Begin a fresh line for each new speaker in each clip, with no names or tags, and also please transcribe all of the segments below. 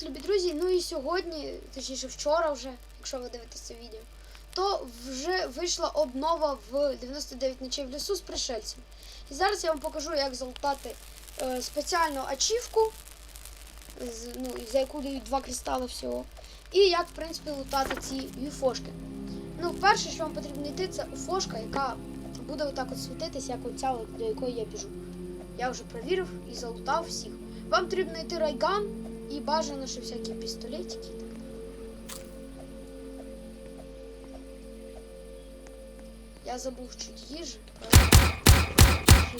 Привіт, любі друзі! Ну і сьогодні, точніше вчора вже, якщо ви дивитесь це відео, то вже вийшла обнова в 99 ночей в лісу з пришельцем. І зараз я вам покажу, як залутати е, спеціальну ачівку, з- ну, за яку дають два кристали всього. І як, в принципі, лутати ці юфошки. Ну, перше, що вам потрібно йти, це уфошка, яка буде отак от світитись, як оця, до якої я біжу. Я вже перевірив і залутав всіх. Вам потрібно йти райган і бажано, що всякі пістолетики. Я забув чуть їжі,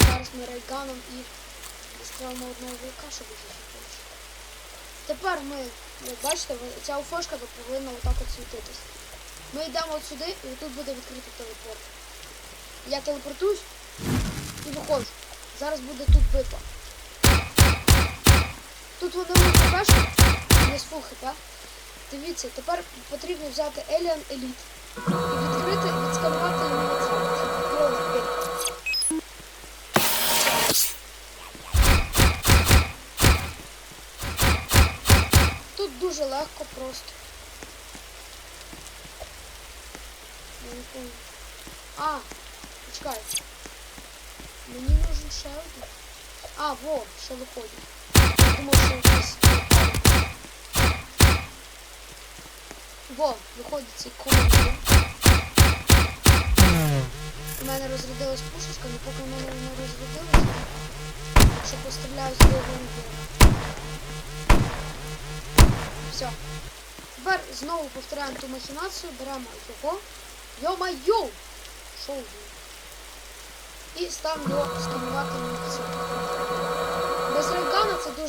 зараз ми райганом і застрелимо одного вовка, щоб їх більше. Тепер ми, ви бачите, ця уфошка повинна отак от світитись. Ми йдемо от сюди і тут буде відкритий телепорт. Я телепортуюсь і виходжу. Зараз буде тут битва. Тут вони хпшки, не з фул. Дивіться, тепер потрібно взяти Alien Elite і відкрити, відсканувати це. Тут дуже легко просто. А, почекай. Мені нужен ще. А, во, ще виходить. Во, виходить цей командир. У мене розрядилась пушечка, але поки в мене не розрядилася, що постріляю з головою. Все. Тепер знову повторяємо ту махінацію, беремо його. Йо-майо! Він? І ставимо його сканувати на це.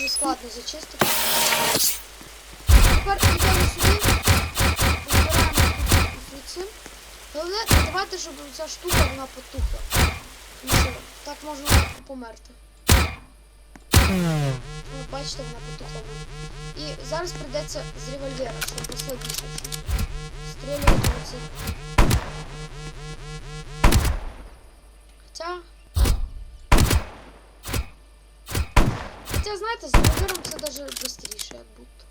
Дуже складно зачистити. Тепер йдемо сюди, розбираємо. Головне, давайте, щоб ця штука вона потухла. Так можна померти. Ну, бачите, вона потухла. І зараз прийдеться з револьвера, щоб послабіше. Стрілювати оце. Хоча. Хоча, знаєте, з револьвером це навіть швидше, як будто.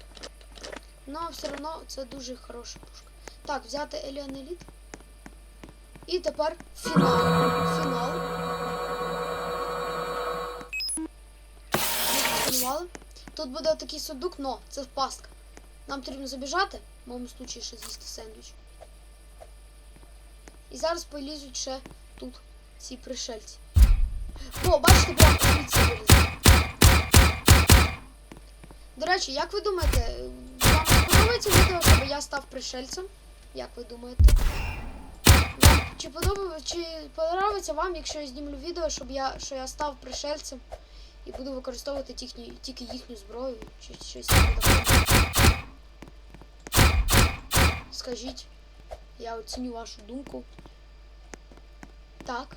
Но все одно це дуже хороша пушка. Так, взяти Alien Elite. І тепер фінал. Фінал. Тут буде такий сундук, но це пастка. Нам потрібно забіжати, в моєму случаї ще з'їсти сендвіч. І зараз полізуть ще тут ці пришельці. О, бачите, прямо звідси вилізли. До речі, як ви думаєте, вам подобається відео, щоб я став пришельцем? Як ви думаєте? Чи подобається, чи подобається вам, якщо я знімлю відео, щоб я, що я став пришельцем і буду використовувати тільки, тільки їхню зброю чи щось таке? Скажіть, я оціню вашу думку. Так.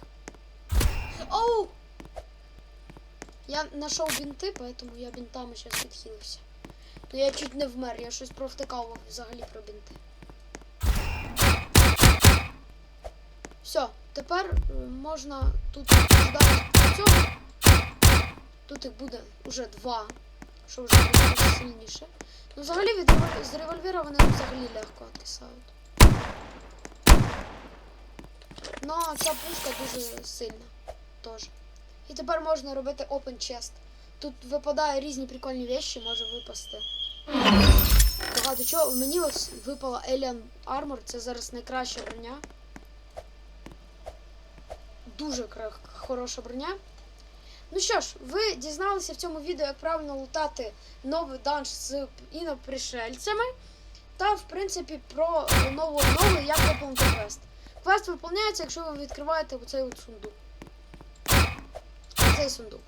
Оу! Я знайшов бінти, поэтому я бінтами зараз відхилився. То я чуть не вмер, я щось провтикав взагалі про бінти. Все, тепер е, можна тут ждати цього. Тут їх буде вже два, що вже буде сильніше. Ну, взагалі від з револьвера вони взагалі легко відкисають. Ну, ця пушка дуже сильна теж. І тепер можна робити open chest. Тут випадає різні прикольні речі, може випасти. Багато чого. Мені ось випала Alien Armor, це зараз найкраща броня. Дуже хороша броня. Ну що ж, ви дізналися в цьому відео, як правильно лутати новий данж з інопришельцями. Та, в принципі, про нову обнову, як виповнити квест. Квест виповняється, якщо ви відкриваєте оцей от сундук. Цей сундук.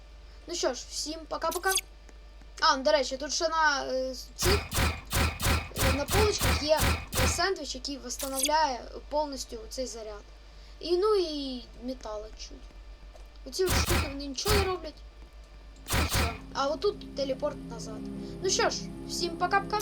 Ну що ж, всім пока-пока. А, ну, до речі, тут ще на е, цих е, на полочках є сендвіч, який встановляє повністю цей заряд. І ну і метала чуть. Оці штуки вони нічого не роблять. І все. А отут телепорт назад. Ну що ж, всім пока-пока.